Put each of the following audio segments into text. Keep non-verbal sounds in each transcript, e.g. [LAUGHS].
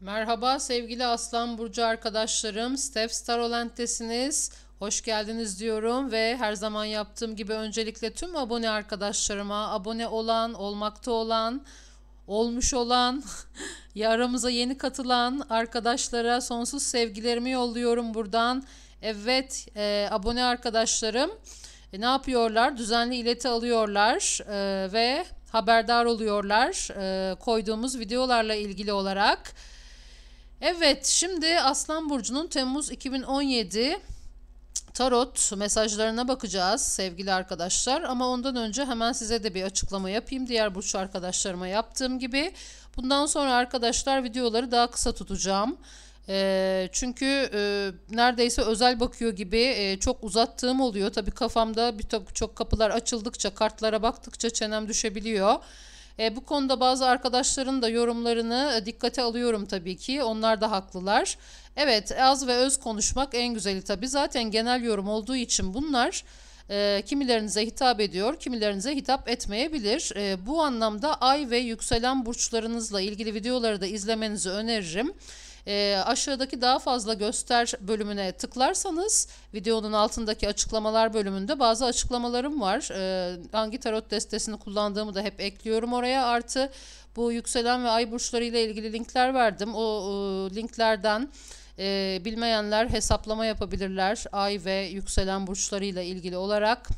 Merhaba sevgili Aslan Burcu arkadaşlarım. Steph Starolent'tesiniz. Hoş geldiniz diyorum ve her zaman yaptığım gibi öncelikle tüm abone arkadaşlarıma, abone olan, olmakta olan, olmuş olan, [LAUGHS] ya yeni katılan arkadaşlara sonsuz sevgilerimi yolluyorum buradan. Evet, e, abone arkadaşlarım e, ne yapıyorlar? Düzenli ileti alıyorlar e, ve haberdar oluyorlar e, koyduğumuz videolarla ilgili olarak. Evet, şimdi Aslan Burcu'nun Temmuz 2017 tarot mesajlarına bakacağız sevgili arkadaşlar. Ama ondan önce hemen size de bir açıklama yapayım. Diğer burç arkadaşlarıma yaptığım gibi. Bundan sonra arkadaşlar videoları daha kısa tutacağım. E, çünkü e, neredeyse özel bakıyor gibi e, çok uzattığım oluyor. Tabii kafamda bir çok kapılar açıldıkça, kartlara baktıkça çenem düşebiliyor. E, bu konuda bazı arkadaşların da yorumlarını e, dikkate alıyorum tabii ki. Onlar da haklılar. Evet az ve öz konuşmak en güzeli tabii. Zaten genel yorum olduğu için bunlar e, kimilerinize hitap ediyor, kimilerinize hitap etmeyebilir. E, bu anlamda ay ve yükselen burçlarınızla ilgili videoları da izlemenizi öneririm. E, aşağıdaki daha fazla göster bölümüne tıklarsanız videonun altındaki açıklamalar bölümünde bazı açıklamalarım var. E, hangi tarot destesini kullandığımı da hep ekliyorum oraya. Artı bu yükselen ve ay burçları ile ilgili linkler verdim. O, o linklerden e, bilmeyenler hesaplama yapabilirler. Ay ve yükselen burçlarıyla ilgili olarak.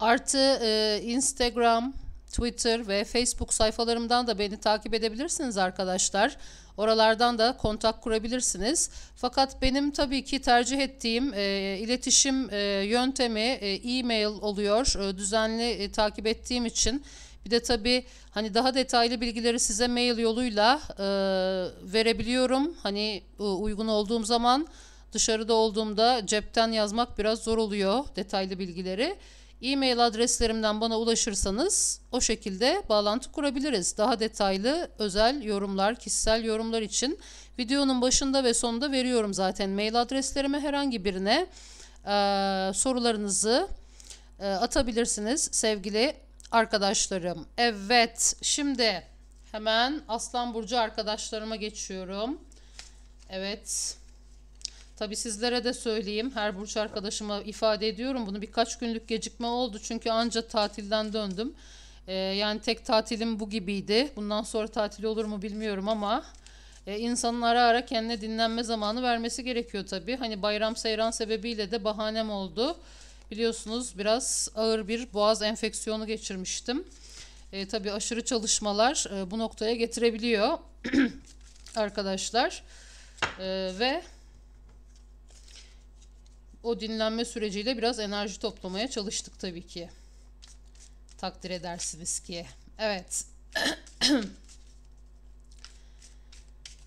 Artı e, Instagram, Twitter ve Facebook sayfalarımdan da beni takip edebilirsiniz arkadaşlar. Oralardan da kontak kurabilirsiniz. Fakat benim tabii ki tercih ettiğim e, iletişim e, yöntemi e, e-mail oluyor. E, düzenli e, takip ettiğim için. Bir de tabii hani daha detaylı bilgileri size mail yoluyla e, verebiliyorum. Hani e, uygun olduğum zaman dışarıda olduğumda cepten yazmak biraz zor oluyor detaylı bilgileri. E-mail adreslerimden bana ulaşırsanız o şekilde bağlantı kurabiliriz. Daha detaylı özel yorumlar, kişisel yorumlar için videonun başında ve sonunda veriyorum zaten mail adreslerime herhangi birine e, sorularınızı e, atabilirsiniz sevgili arkadaşlarım. Evet şimdi hemen Aslan Burcu arkadaşlarıma geçiyorum. Evet. Tabi sizlere de söyleyeyim. Her burç arkadaşıma ifade ediyorum. Bunu birkaç günlük gecikme oldu. Çünkü anca tatilden döndüm. Ee, yani tek tatilim bu gibiydi. Bundan sonra tatil olur mu bilmiyorum ama e, insanın ara ara kendine dinlenme zamanı vermesi gerekiyor tabi. Hani bayram seyran sebebiyle de bahanem oldu. Biliyorsunuz biraz ağır bir boğaz enfeksiyonu geçirmiştim. E, tabii aşırı çalışmalar e, bu noktaya getirebiliyor [CLEARS THROAT] arkadaşlar. E, ve o dinlenme süreciyle biraz enerji toplamaya çalıştık tabii ki. Takdir edersiniz ki. Evet. [CLEARS THROAT]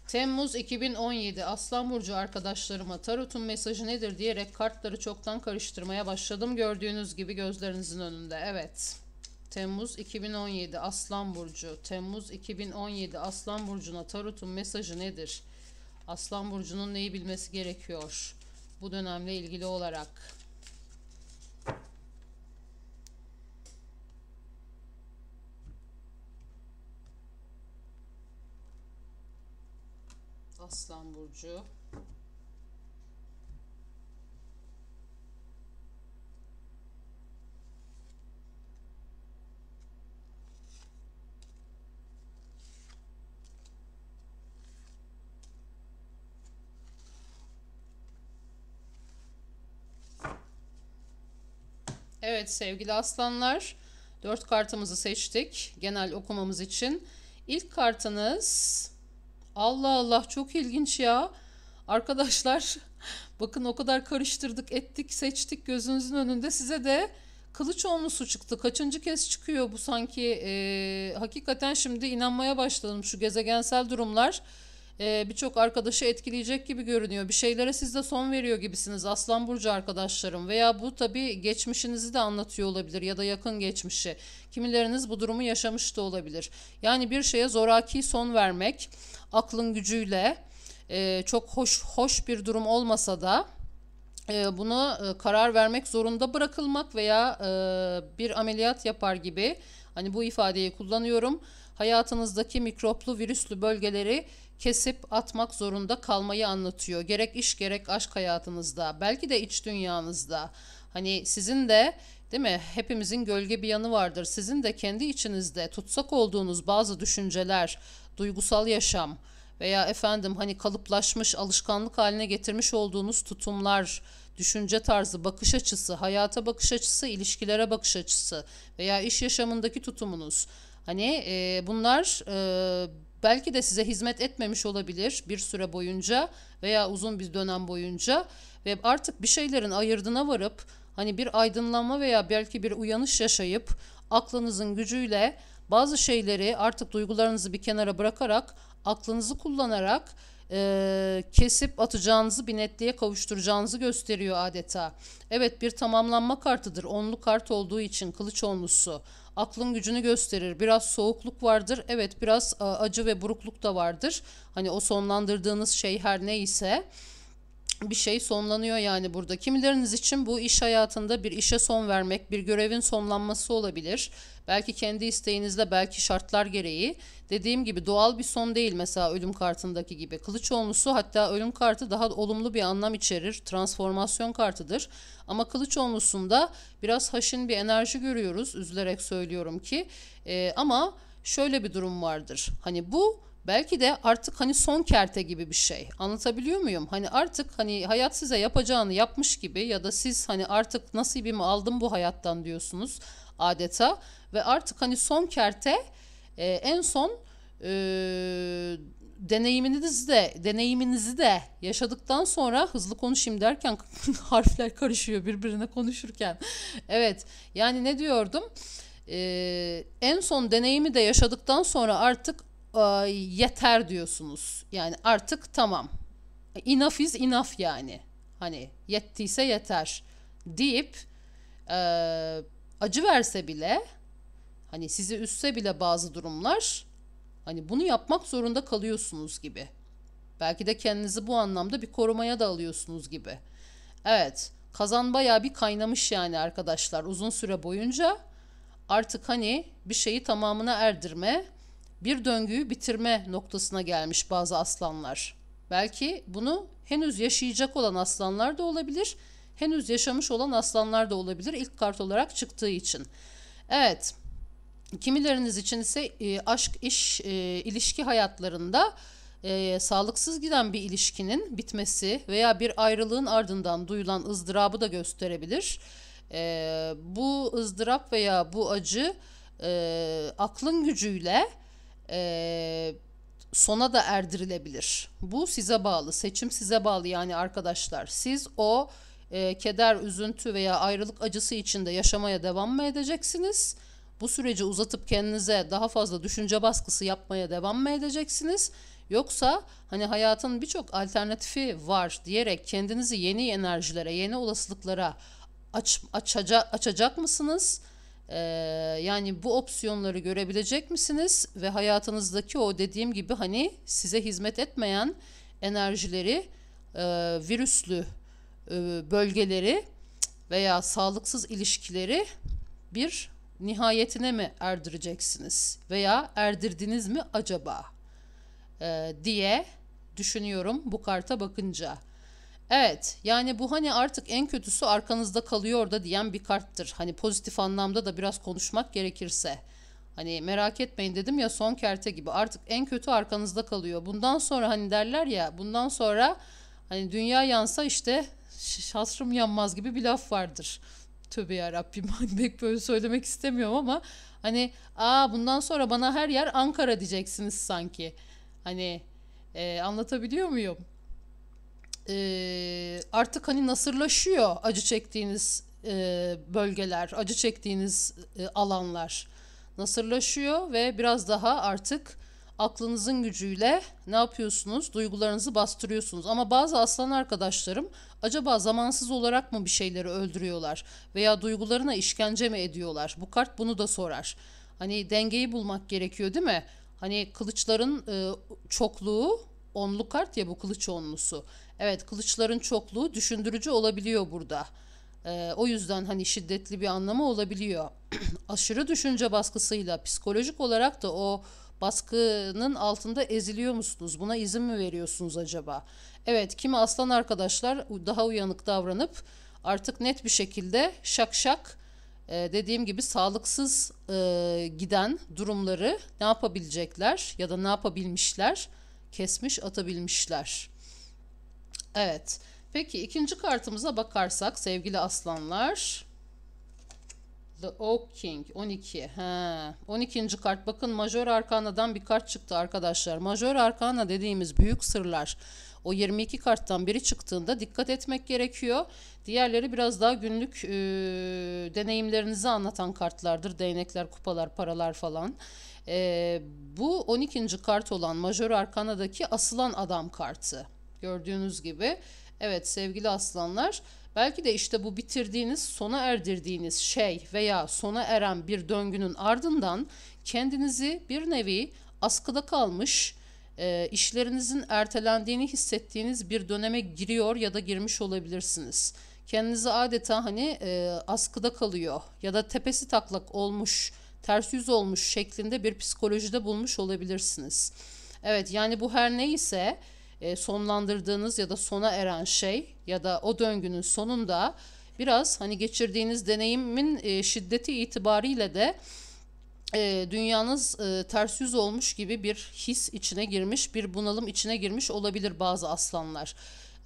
Temmuz 2017 Aslan Burcu arkadaşlarıma tarotun mesajı nedir diyerek kartları çoktan karıştırmaya başladım. Gördüğünüz gibi gözlerinizin önünde. Evet. Temmuz 2017 Aslan Burcu. Temmuz 2017 Aslan Burcu'na tarotun mesajı nedir? Aslan Burcu'nun neyi bilmesi gerekiyor? Bu dönemle ilgili olarak. Aslan Burcu. Evet sevgili aslanlar. Dört kartımızı seçtik genel okumamız için. İlk kartınız Allah Allah çok ilginç ya. Arkadaşlar [LAUGHS] bakın o kadar karıştırdık ettik seçtik gözünüzün önünde size de kılıç onlusu çıktı. Kaçıncı kez çıkıyor bu sanki e, hakikaten şimdi inanmaya başladım şu gezegensel durumlar e, birçok arkadaşı etkileyecek gibi görünüyor. Bir şeylere siz de son veriyor gibisiniz Aslan Burcu arkadaşlarım. Veya bu tabi geçmişinizi de anlatıyor olabilir ya da yakın geçmişi. Kimileriniz bu durumu yaşamış da olabilir. Yani bir şeye zoraki son vermek aklın gücüyle e, çok hoş hoş bir durum olmasa da e, bunu e, karar vermek zorunda bırakılmak veya e, bir ameliyat yapar gibi hani bu ifadeyi kullanıyorum hayatınızdaki mikroplu virüslü bölgeleri kesip atmak zorunda kalmayı anlatıyor. Gerek iş gerek aşk hayatınızda, belki de iç dünyanızda. Hani sizin de değil mi? Hepimizin gölge bir yanı vardır. Sizin de kendi içinizde tutsak olduğunuz bazı düşünceler, duygusal yaşam veya efendim hani kalıplaşmış, alışkanlık haline getirmiş olduğunuz tutumlar, düşünce tarzı, bakış açısı, hayata bakış açısı, ilişkilere bakış açısı veya iş yaşamındaki tutumunuz. Hani e, bunlar e, belki de size hizmet etmemiş olabilir bir süre boyunca veya uzun bir dönem boyunca ve artık bir şeylerin ayırdına varıp hani bir aydınlanma veya belki bir uyanış yaşayıp aklınızın gücüyle bazı şeyleri artık duygularınızı bir kenara bırakarak aklınızı kullanarak e, kesip atacağınızı bir netliğe kavuşturacağınızı gösteriyor adeta. Evet bir tamamlanma kartıdır. Onlu kart olduğu için kılıç onlusu. Aklın gücünü gösterir. Biraz soğukluk vardır. Evet biraz acı ve burukluk da vardır. Hani o sonlandırdığınız şey her neyse bir şey sonlanıyor yani burada. Kimileriniz için bu iş hayatında bir işe son vermek, bir görevin sonlanması olabilir. Belki kendi isteğinizle, belki şartlar gereği. Dediğim gibi doğal bir son değil mesela ölüm kartındaki gibi. Kılıç onlusu hatta ölüm kartı daha olumlu bir anlam içerir. Transformasyon kartıdır. Ama kılıç onlusunda biraz haşin bir enerji görüyoruz. Üzülerek söylüyorum ki. Ee, ama şöyle bir durum vardır. Hani bu Belki de artık hani son kerte gibi bir şey. Anlatabiliyor muyum? Hani artık hani hayat size yapacağını yapmış gibi ya da siz hani artık nasibimi aldım bu hayattan diyorsunuz adeta ve artık hani son kerte e, en son e, deneyiminizi de deneyiminizi de yaşadıktan sonra hızlı konuşayım derken [LAUGHS] harfler karışıyor birbirine konuşurken. Evet yani ne diyordum? Ee, en son deneyimi de yaşadıktan sonra artık e, yeter diyorsunuz. Yani artık tamam. Enough is enough yani. Hani yettiyse yeter deyip e, acı verse bile hani sizi üstse bile bazı durumlar hani bunu yapmak zorunda kalıyorsunuz gibi. Belki de kendinizi bu anlamda bir korumaya da alıyorsunuz gibi. Evet, kazan bayağı bir kaynamış yani arkadaşlar uzun süre boyunca. Artık hani bir şeyi tamamına erdirme, bir döngüyü bitirme noktasına gelmiş bazı aslanlar. Belki bunu henüz yaşayacak olan aslanlar da olabilir, henüz yaşamış olan aslanlar da olabilir ilk kart olarak çıktığı için. Evet, kimileriniz için ise e, aşk, iş, e, ilişki hayatlarında e, sağlıksız giden bir ilişkinin bitmesi veya bir ayrılığın ardından duyulan ızdırabı da gösterebilir. E, bu ızdırap veya bu acı aklın gücüyle e, sona da erdirilebilir. Bu size bağlı, seçim size bağlı yani arkadaşlar. Siz o e, keder, üzüntü veya ayrılık acısı içinde yaşamaya devam mı edeceksiniz? Bu süreci uzatıp kendinize daha fazla düşünce baskısı yapmaya devam mı edeceksiniz? Yoksa hani hayatın birçok alternatifi var diyerek kendinizi yeni enerjilere, yeni olasılıklara aç, açacak, açacak mısınız? Ee, yani bu opsiyonları görebilecek misiniz ve hayatınızdaki o dediğim gibi hani size hizmet etmeyen enerjileri, e, virüslü e, bölgeleri veya sağlıksız ilişkileri bir nihayetine mi erdireceksiniz veya erdirdiniz mi acaba e, diye düşünüyorum bu karta bakınca. Evet yani bu hani artık en kötüsü arkanızda kalıyor da diyen bir karttır. Hani pozitif anlamda da biraz konuşmak gerekirse. Hani merak etmeyin dedim ya son kerte gibi artık en kötü arkanızda kalıyor. Bundan sonra hani derler ya bundan sonra hani dünya yansa işte şasrım yanmaz gibi bir laf vardır. Tövbe yarabbim [LAUGHS] hani pek böyle söylemek istemiyorum ama hani aa bundan sonra bana her yer Ankara diyeceksiniz sanki. Hani e, anlatabiliyor muyum? E, artık hani nasırlaşıyor acı çektiğiniz e, bölgeler, acı çektiğiniz e, alanlar nasırlaşıyor ve biraz daha artık aklınızın gücüyle ne yapıyorsunuz? Duygularınızı bastırıyorsunuz. Ama bazı aslan arkadaşlarım acaba zamansız olarak mı bir şeyleri öldürüyorlar veya duygularına işkence mi ediyorlar? Bu kart bunu da sorar. Hani dengeyi bulmak gerekiyor değil mi? Hani kılıçların e, çokluğu onlu kart ya bu kılıç onlusu. Evet kılıçların çokluğu düşündürücü olabiliyor burada. Ee, o yüzden hani şiddetli bir anlamı olabiliyor. [CLEARS THROAT] Aşırı düşünce baskısıyla psikolojik olarak da o baskının altında eziliyor musunuz? Buna izin mi veriyorsunuz acaba? Evet, kimi aslan arkadaşlar daha uyanık davranıp artık net bir şekilde şak şak e, dediğim gibi sağlıksız e, giden durumları ne yapabilecekler ya da ne yapabilmişler? Kesmiş atabilmişler. Evet. Peki ikinci kartımıza bakarsak sevgili aslanlar. The Oak King 12. He. 12. kart bakın Major Arkana'dan bir kart çıktı arkadaşlar. Major Arkana dediğimiz büyük sırlar. O 22 karttan biri çıktığında dikkat etmek gerekiyor. Diğerleri biraz daha günlük e, deneyimlerinizi anlatan kartlardır. Değnekler, kupalar, paralar falan. E, bu 12. kart olan Major Arkana'daki asılan adam kartı. Gördüğünüz gibi. Evet sevgili aslanlar belki de işte bu bitirdiğiniz, sona erdirdiğiniz şey veya sona eren bir döngünün ardından kendinizi bir nevi askıda kalmış, e, işlerinizin ertelendiğini hissettiğiniz bir döneme giriyor ya da girmiş olabilirsiniz. Kendinizi adeta hani e, askıda kalıyor ya da tepesi taklak olmuş, ters yüz olmuş şeklinde bir psikolojide bulmuş olabilirsiniz. Evet yani bu her neyse e, sonlandırdığınız ya da sona eren şey ya da o döngünün sonunda biraz hani geçirdiğiniz deneyimin e, şiddeti itibariyle de e, dünyanız e, ters yüz olmuş gibi bir his içine girmiş, bir bunalım içine girmiş olabilir bazı aslanlar.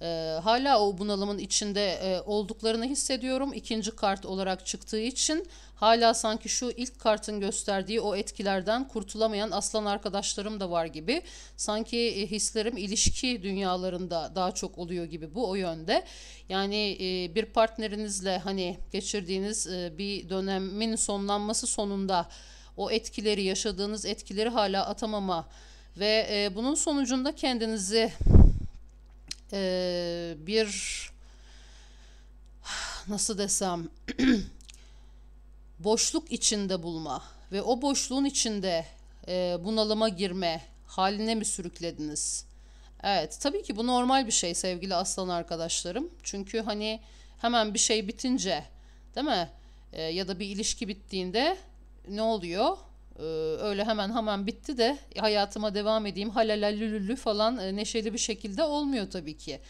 E, hala o bunalımın içinde e, olduklarını hissediyorum. İkinci kart olarak çıktığı için hala sanki şu ilk kartın gösterdiği o etkilerden kurtulamayan aslan arkadaşlarım da var gibi. Sanki e, hislerim ilişki dünyalarında daha çok oluyor gibi bu o yönde. Yani e, bir partnerinizle hani geçirdiğiniz e, bir dönemin sonlanması sonunda o etkileri yaşadığınız etkileri hala atamama ve bunun sonucunda kendinizi bir [SIGHS] nasıl desem [CLEARS THROAT] boşluk içinde bulma ve o boşluğun içinde e, bunalıma girme haline mi sürüklediniz? Evet tabii ki bu normal bir şey sevgili aslan arkadaşlarım. Çünkü hani hemen bir şey bitince değil mi? E, ya da bir ilişki bittiğinde ne oluyor? Ee, öyle hemen hemen bitti de hayatıma devam edeyim halalallülülü falan e, neşeli bir şekilde olmuyor tabii ki.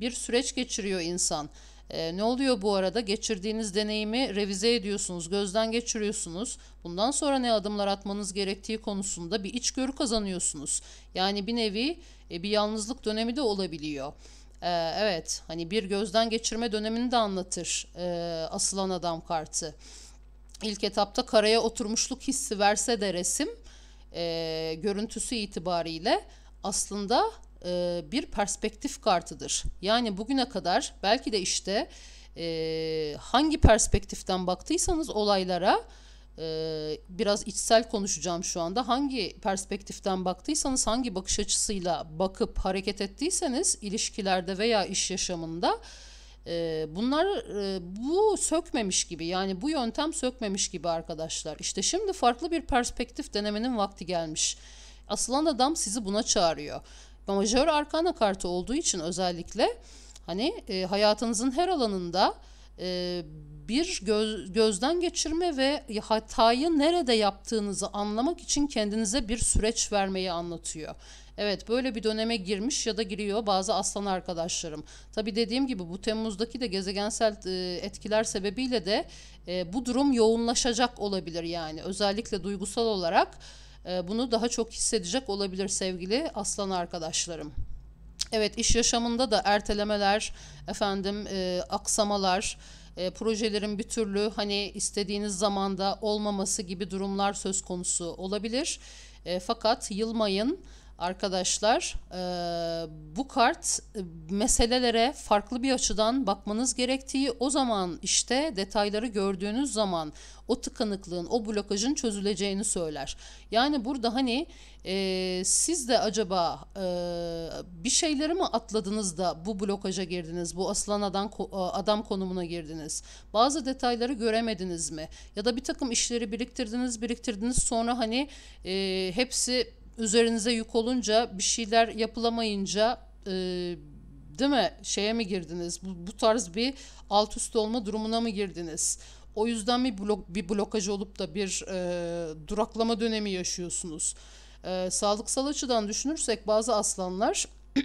Bir süreç geçiriyor insan. Ee, ne oluyor bu arada? Geçirdiğiniz deneyimi revize ediyorsunuz, gözden geçiriyorsunuz. Bundan sonra ne adımlar atmanız gerektiği konusunda bir içgörü kazanıyorsunuz. Yani bir nevi e, bir yalnızlık dönemi de olabiliyor. Ee, evet, hani bir gözden geçirme dönemini de anlatır e, asılan adam kartı ilk etapta karaya oturmuşluk hissi verse de resim e, görüntüsü itibariyle aslında e, bir perspektif kartıdır. Yani bugüne kadar belki de işte e, hangi perspektiften baktıysanız olaylara e, biraz içsel konuşacağım şu anda. Hangi perspektiften baktıysanız hangi bakış açısıyla bakıp hareket ettiyseniz ilişkilerde veya iş yaşamında ee, bunlar e, bu sökmemiş gibi yani bu yöntem sökmemiş gibi arkadaşlar. İşte şimdi farklı bir perspektif denemenin vakti gelmiş. Asılan adam sizi buna çağırıyor. Majör arkana kartı olduğu için özellikle hani e, hayatınızın her alanında e, bir göz, gözden geçirme ve hatayı nerede yaptığınızı anlamak için kendinize bir süreç vermeyi anlatıyor. Evet böyle bir döneme girmiş ya da giriyor bazı aslan arkadaşlarım. Tabi dediğim gibi bu Temmuz'daki de gezegensel e, etkiler sebebiyle de e, bu durum yoğunlaşacak olabilir yani. Özellikle duygusal olarak bunu daha çok hissedecek olabilir sevgili aslan arkadaşlarım. Evet iş yaşamında da ertelemeler, efendim e, aksamalar, e, projelerin bir türlü hani istediğiniz zamanda olmaması gibi durumlar söz konusu olabilir. E, fakat yılmayın arkadaşlar e, bu kart e, meselelere farklı bir açıdan bakmanız gerektiği o zaman işte detayları gördüğünüz zaman o tıkanıklığın o blokajın çözüleceğini söyler. Yani burada hani e, siz de acaba e, bir şeyleri mi atladınız da bu blokaja girdiniz bu aslan adam, adam konumuna girdiniz bazı detayları göremediniz mi ya da bir takım işleri biriktirdiniz biriktirdiniz sonra hani e, hepsi üzerinize yük olunca bir şeyler yapılamayınca e, değil mi? Şeye mi girdiniz? Bu, bu tarz bir alt üst olma durumuna mı girdiniz? O yüzden bir blok bir blokaj olup da bir e, duraklama dönemi yaşıyorsunuz. E, sağlıksal açıdan düşünürsek bazı aslanlar [CLEARS THROAT]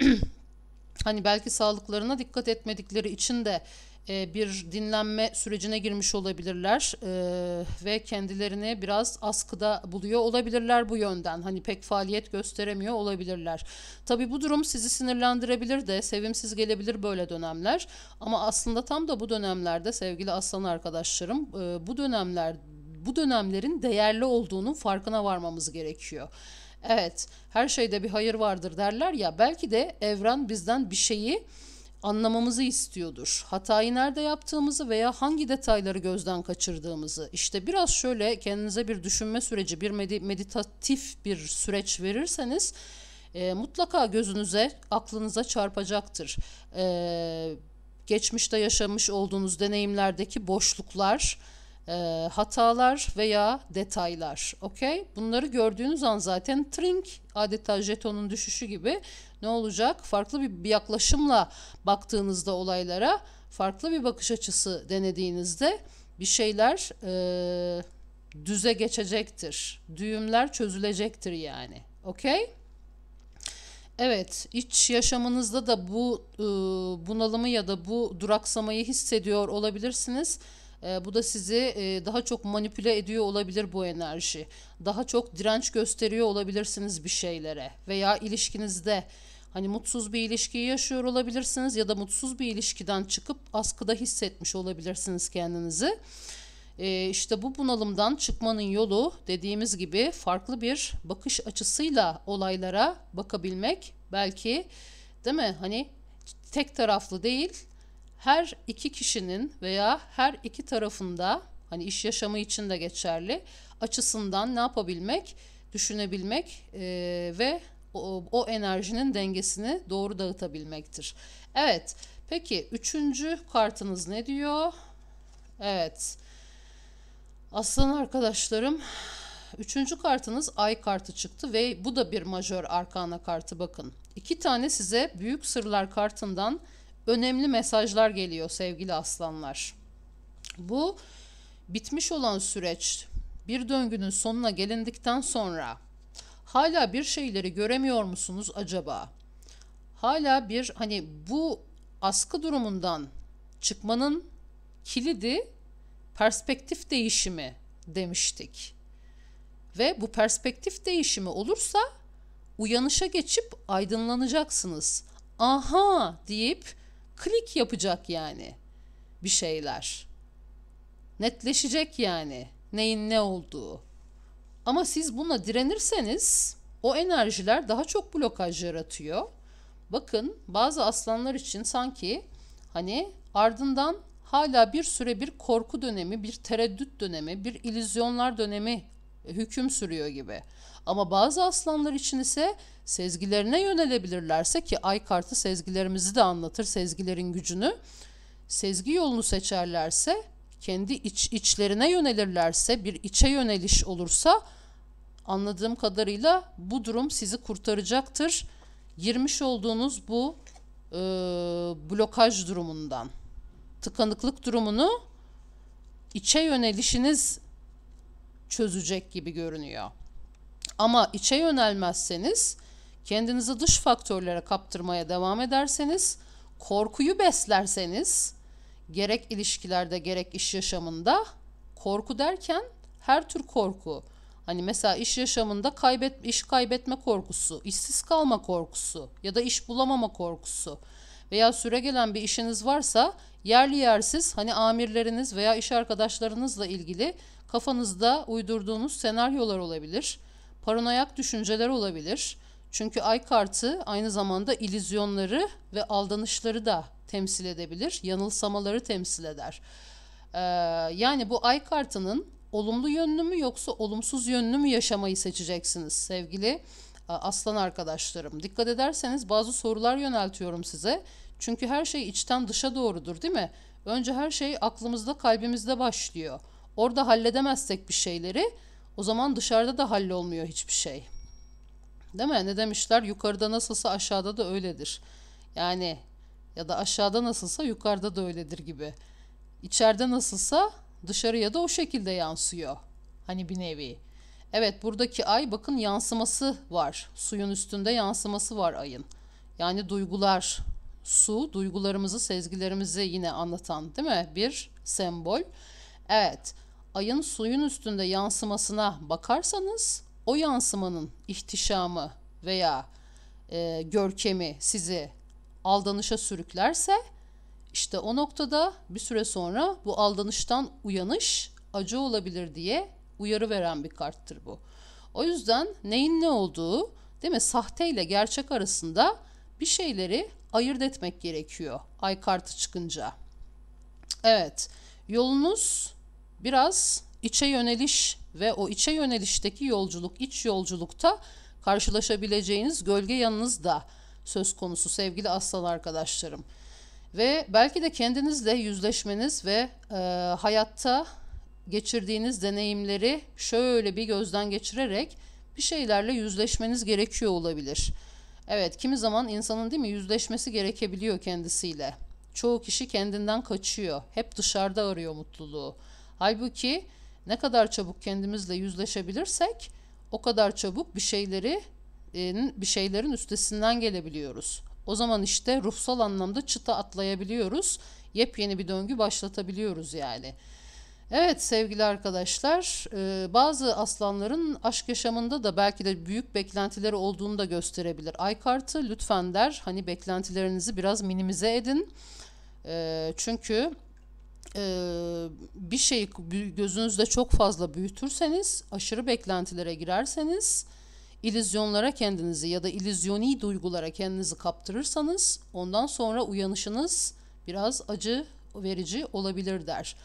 hani belki sağlıklarına dikkat etmedikleri için de e, bir dinlenme sürecine girmiş olabilirler e, ve kendilerini biraz askıda buluyor olabilirler bu yönden. Hani pek faaliyet gösteremiyor olabilirler. Tabii bu durum sizi sinirlendirebilir de sevimsiz gelebilir böyle dönemler. Ama aslında tam da bu dönemlerde sevgili aslan arkadaşlarım e, bu dönemler bu dönemlerin değerli olduğunun farkına varmamız gerekiyor. Evet, her şeyde bir hayır vardır derler ya. Belki de evren bizden bir şeyi anlamamızı istiyordur. Hatayı nerede yaptığımızı veya hangi detayları gözden kaçırdığımızı. İşte biraz şöyle kendinize bir düşünme süreci, bir meditatif bir süreç verirseniz e, mutlaka gözünüze, aklınıza çarpacaktır. E, geçmişte yaşamış olduğunuz deneyimlerdeki boşluklar, e, hatalar veya detaylar. Okey? Bunları gördüğünüz an zaten trink adeta jetonun düşüşü gibi ne olacak? Farklı bir, yaklaşımla baktığınızda olaylara, farklı bir bakış açısı denediğinizde bir şeyler e, düze geçecektir. Düğümler çözülecektir yani. Okey? Evet, iç yaşamınızda da bu e, bunalımı ya da bu duraksamayı hissediyor olabilirsiniz. E, bu da sizi e, daha çok manipüle ediyor olabilir bu enerji. Daha çok direnç gösteriyor olabilirsiniz bir şeylere veya ilişkinizde hani mutsuz bir ilişkiyi yaşıyor olabilirsiniz ya da mutsuz bir ilişkiden çıkıp askıda hissetmiş olabilirsiniz kendinizi. E, işte bu bunalımdan çıkmanın yolu dediğimiz gibi farklı bir bakış açısıyla olaylara bakabilmek belki değil mi? Hani tek taraflı değil her iki kişinin veya her iki tarafında hani iş yaşamı için de geçerli açısından ne yapabilmek, düşünebilmek e, ve o, o enerjinin dengesini doğru dağıtabilmektir. Evet, peki üçüncü kartınız ne diyor? Evet, aslan arkadaşlarım Üçüncü kartınız ay kartı çıktı ve bu da bir majör arkana kartı bakın. İki tane size büyük sırlar kartından önemli mesajlar geliyor sevgili aslanlar. Bu bitmiş olan süreç bir döngünün sonuna gelindikten sonra hala bir şeyleri göremiyor musunuz acaba? Hala bir hani bu askı durumundan çıkmanın kilidi perspektif değişimi demiştik. Ve bu perspektif değişimi olursa uyanışa geçip aydınlanacaksınız. Aha deyip klik yapacak yani bir şeyler. Netleşecek yani neyin ne olduğu. Ama siz buna direnirseniz o enerjiler daha çok blokaj yaratıyor. Bakın bazı aslanlar için sanki hani ardından hala bir süre bir korku dönemi, bir tereddüt dönemi, bir illüzyonlar dönemi hüküm sürüyor gibi. Ama bazı aslanlar için ise sezgilerine yönelebilirlerse ki ay kartı sezgilerimizi de anlatır, sezgilerin gücünü. Sezgi yolunu seçerlerse, kendi iç içlerine yönelirlerse, bir içe yöneliş olursa anladığım kadarıyla bu durum sizi kurtaracaktır. Girmiş olduğunuz bu e, blokaj durumundan, tıkanıklık durumunu içe yönelişiniz çözecek gibi görünüyor. Ama içe yönelmezseniz, kendinizi dış faktörlere kaptırmaya devam ederseniz, korkuyu beslerseniz, gerek ilişkilerde gerek iş yaşamında korku derken her tür korku. Hani mesela iş yaşamında kaybet iş kaybetme korkusu, işsiz kalma korkusu ya da iş bulamama korkusu veya süre gelen bir işiniz varsa yerli yersiz hani amirleriniz veya iş arkadaşlarınızla ilgili kafanızda uydurduğunuz senaryolar olabilir. Paranoyak düşünceler olabilir. Çünkü ay kartı aynı zamanda ilizyonları ve aldanışları da temsil edebilir. Yanılsamaları temsil eder. Ee, yani bu ay kartının olumlu yönlü mü yoksa olumsuz yönlü mü yaşamayı seçeceksiniz sevgili aslan arkadaşlarım. Dikkat ederseniz bazı sorular yöneltiyorum size. Çünkü her şey içten dışa doğrudur değil mi? Önce her şey aklımızda kalbimizde başlıyor. Orada halledemezsek bir şeyleri o zaman dışarıda da hallolmuyor hiçbir şey. Değil mi? Ne demişler? Yukarıda nasılsa aşağıda da öyledir. Yani ya da aşağıda nasılsa yukarıda da öyledir gibi. İçeride nasılsa dışarıya da o şekilde yansıyor. Hani bir nevi. Evet buradaki ay bakın yansıması var. Suyun üstünde yansıması var ayın. Yani duygular, su duygularımızı, sezgilerimizi yine anlatan değil mi? Bir sembol. Evet ayın suyun üstünde yansımasına bakarsanız o yansımanın ihtişamı veya e, görkemi sizi aldanışa sürüklerse işte o noktada bir süre sonra bu aldanıştan uyanış acı olabilir diye uyarı veren bir karttır bu. O yüzden neyin ne olduğu değil mi sahte ile gerçek arasında bir şeyleri ayırt etmek gerekiyor ay kartı çıkınca. Evet yolunuz biraz içe yöneliş ve o içe yönelişteki yolculuk, iç yolculukta karşılaşabileceğiniz gölge yanınız da söz konusu sevgili aslan arkadaşlarım. Ve belki de kendinizle yüzleşmeniz ve e, hayatta geçirdiğiniz deneyimleri şöyle bir gözden geçirerek bir şeylerle yüzleşmeniz gerekiyor olabilir. Evet, kimi zaman insanın değil mi yüzleşmesi gerekebiliyor kendisiyle. Çoğu kişi kendinden kaçıyor. Hep dışarıda arıyor mutluluğu. Halbuki ne kadar çabuk kendimizle yüzleşebilirsek o kadar çabuk bir şeyleri bir şeylerin üstesinden gelebiliyoruz. O zaman işte ruhsal anlamda çıta atlayabiliyoruz. Yepyeni bir döngü başlatabiliyoruz yani. Evet sevgili arkadaşlar, bazı aslanların aşk yaşamında da belki de büyük beklentileri olduğunu da gösterebilir. Ay kartı lütfen der, hani beklentilerinizi biraz minimize edin. Çünkü bir şeyi gözünüzde çok fazla büyütürseniz, aşırı beklentilere girerseniz, ilizyonlara kendinizi ya da ilizyoni duygulara kendinizi kaptırırsanız, ondan sonra uyanışınız biraz acı verici olabilir der.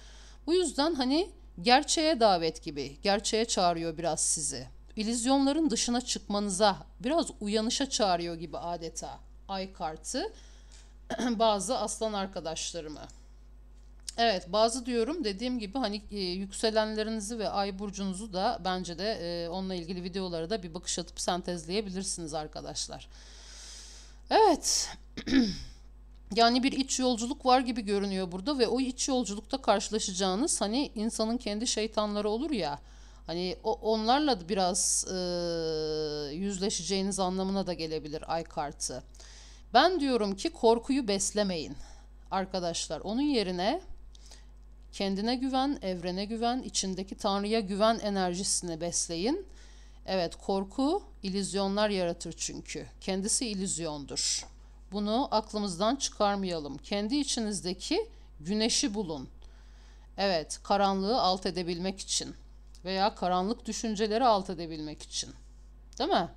Bu yüzden hani gerçeğe davet gibi, gerçeğe çağırıyor biraz sizi. İllüzyonların dışına çıkmanıza, biraz uyanışa çağırıyor gibi adeta ay kartı [CLEARS THROAT] bazı aslan arkadaşlarımı. Evet bazı diyorum dediğim gibi hani e, yükselenlerinizi ve ay burcunuzu da bence de e, onunla ilgili videoları da bir bakış atıp sentezleyebilirsiniz arkadaşlar. Evet. [CLEARS THROAT] yani bir iç yolculuk var gibi görünüyor burada ve o iç yolculukta karşılaşacağınız hani insanın kendi şeytanları olur ya hani o, onlarla da biraz e, yüzleşeceğiniz anlamına da gelebilir ay kartı. Ben diyorum ki korkuyu beslemeyin arkadaşlar. Onun yerine kendine güven, evrene güven, içindeki Tanrı'ya güven enerjisini besleyin. Evet korku ilizyonlar yaratır çünkü. Kendisi ilizyondur. Bunu aklımızdan çıkarmayalım. Kendi içinizdeki güneşi bulun. Evet, karanlığı alt edebilmek için veya karanlık düşünceleri alt edebilmek için. Değil mi?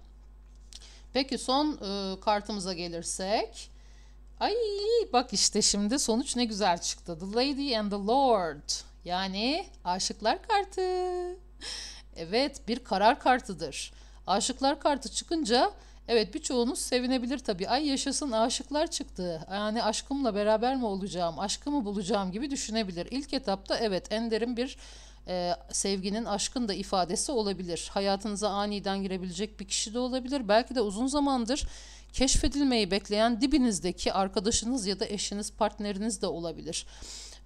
Peki son e, kartımıza gelirsek. Ay bak işte şimdi sonuç ne güzel çıktı. The Lady and the Lord. Yani aşıklar kartı. Evet bir karar kartıdır. Aşıklar kartı çıkınca Evet birçoğunuz sevinebilir tabii. Ay yaşasın aşıklar çıktı. Yani aşkımla beraber mi olacağım, aşkımı bulacağım gibi düşünebilir. İlk etapta evet en derin bir e, sevginin, aşkın da ifadesi olabilir. Hayatınıza aniden girebilecek bir kişi de olabilir. Belki de uzun zamandır keşfedilmeyi bekleyen dibinizdeki arkadaşınız ya da eşiniz, partneriniz de olabilir.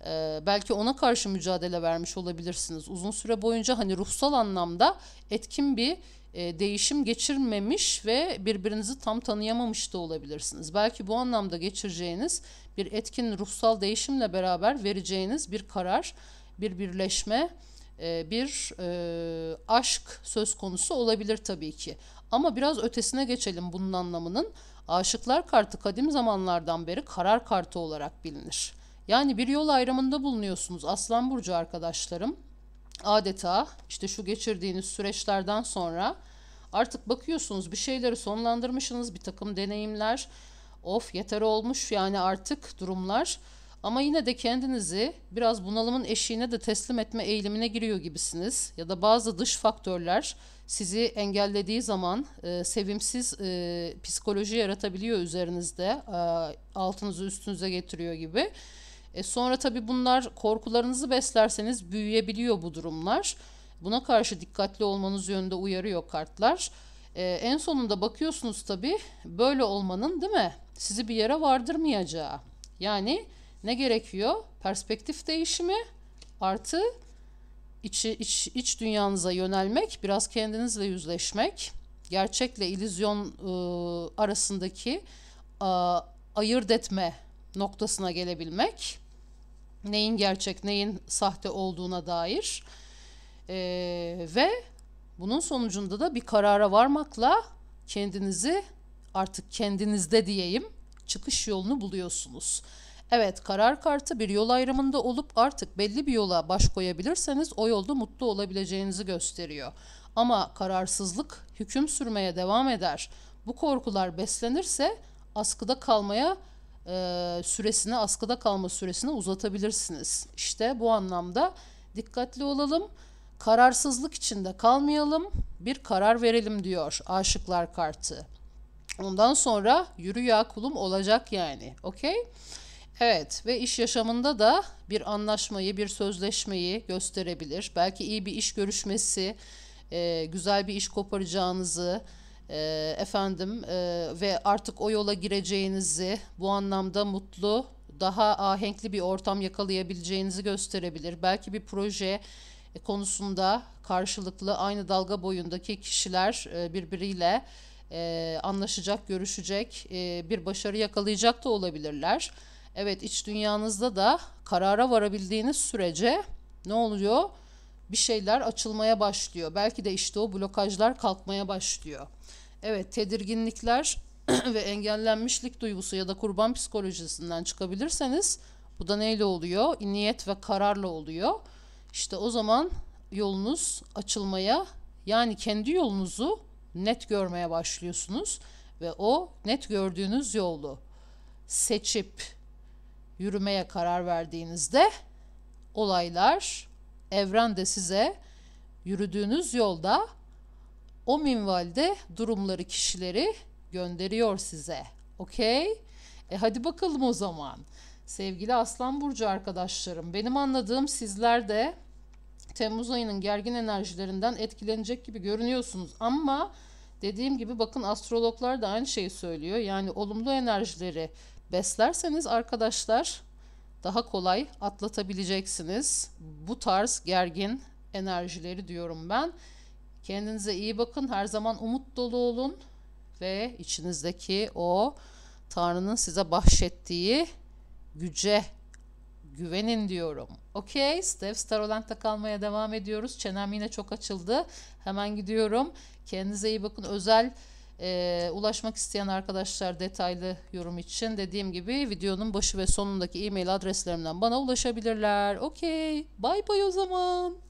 Ee, belki ona karşı mücadele vermiş olabilirsiniz. Uzun süre boyunca hani ruhsal anlamda etkin bir e, değişim geçirmemiş ve birbirinizi tam tanıyamamış da olabilirsiniz. Belki bu anlamda geçireceğiniz bir etkin ruhsal değişimle beraber vereceğiniz bir karar, bir birleşme, e, bir e, aşk söz konusu olabilir tabii ki. Ama biraz ötesine geçelim bunun anlamının. Aşıklar kartı kadim zamanlardan beri karar kartı olarak bilinir. Yani bir yol ayrımında bulunuyorsunuz Aslan Burcu arkadaşlarım adeta işte şu geçirdiğiniz süreçlerden sonra artık bakıyorsunuz bir şeyleri sonlandırmışsınız bir takım deneyimler of yeter olmuş yani artık durumlar ama yine de kendinizi biraz bunalımın eşiğine de teslim etme eğilimine giriyor gibisiniz ya da bazı dış faktörler sizi engellediği zaman e, sevimsiz e, psikoloji yaratabiliyor üzerinizde e, altınızı üstünüze getiriyor gibi. E sonra tabii bunlar korkularınızı beslerseniz büyüyebiliyor bu durumlar. Buna karşı dikkatli olmanız yönünde uyarıyor kartlar. E, en sonunda bakıyorsunuz tabii böyle olmanın değil mi sizi bir yere vardırmayacağı. Yani ne gerekiyor? Perspektif değişimi artı içi, iç, iç dünyanıza yönelmek, biraz kendinizle yüzleşmek, gerçekle illüzyon e, arasındaki a, ayırt etme noktasına gelebilmek, neyin gerçek, neyin sahte olduğuna dair E, ve bunun sonucunda da bir karara varmakla kendinizi artık kendinizde diyeyim çıkış yolunu buluyorsunuz. Evet karar kartı bir yol ayrımında olup artık belli bir yola baş koyabilirseniz o yolda mutlu olabileceğinizi gösteriyor. Ama kararsızlık hüküm sürmeye devam eder. Bu korkular beslenirse askıda kalmaya e, süresini, askıda kalma süresini uzatabilirsiniz. İşte bu anlamda dikkatli olalım. Kararsızlık içinde kalmayalım, bir karar verelim diyor Aşıklar kartı. Ondan sonra yürü ya kulum olacak yani. Okey? Evet ve iş yaşamında da bir anlaşmayı, bir sözleşmeyi gösterebilir. Belki iyi bir iş görüşmesi, e, güzel bir iş koparacağınızı, e, efendim e, ve artık o yola gireceğinizi, bu anlamda mutlu, daha ahenkli bir ortam yakalayabileceğinizi gösterebilir. Belki bir proje konusunda karşılıklı aynı dalga boyundaki kişiler e, birbiriyle anlaşacak, görüşecek, bir başarı yakalayacak da olabilirler. Evet iç dünyanızda da karara varabildiğiniz sürece ne oluyor? Bir şeyler açılmaya başlıyor. Belki de işte o blokajlar kalkmaya başlıyor. Evet tedirginlikler [CLEARS THROAT] ve engellenmişlik duygusu ya da kurban psikolojisinden çıkabilirseniz bu da neyle oluyor? Niyet ve kararla oluyor. İşte o zaman yolunuz açılmaya yani kendi yolunuzu net görmeye başlıyorsunuz ve o net gördüğünüz yolu seçip yürümeye karar verdiğinizde olaylar evren de size yürüdüğünüz yolda o minvalde durumları, kişileri gönderiyor size. Okey? E hadi bakalım o zaman. Sevgili Aslan Burcu arkadaşlarım, benim anladığım sizler de Temmuz ayının gergin enerjilerinden etkilenecek gibi görünüyorsunuz. Ama dediğim gibi bakın astrologlar da aynı şeyi söylüyor. Yani olumlu enerjileri beslerseniz arkadaşlar daha kolay atlatabileceksiniz. Bu tarz gergin enerjileri diyorum ben. Kendinize iyi bakın. Her zaman umut dolu olun ve içinizdeki o Tanrı'nın size bahşettiği güce güvenin diyorum. Okey, Steph Starolent'te kalmaya devam ediyoruz. Çenem yine çok açıldı. Hemen gidiyorum. Kendinize iyi bakın. Özel e, ulaşmak isteyen arkadaşlar detaylı yorum için dediğim gibi videonun başı ve sonundaki e-mail adreslerimden bana ulaşabilirler. Okey, bay bay o zaman.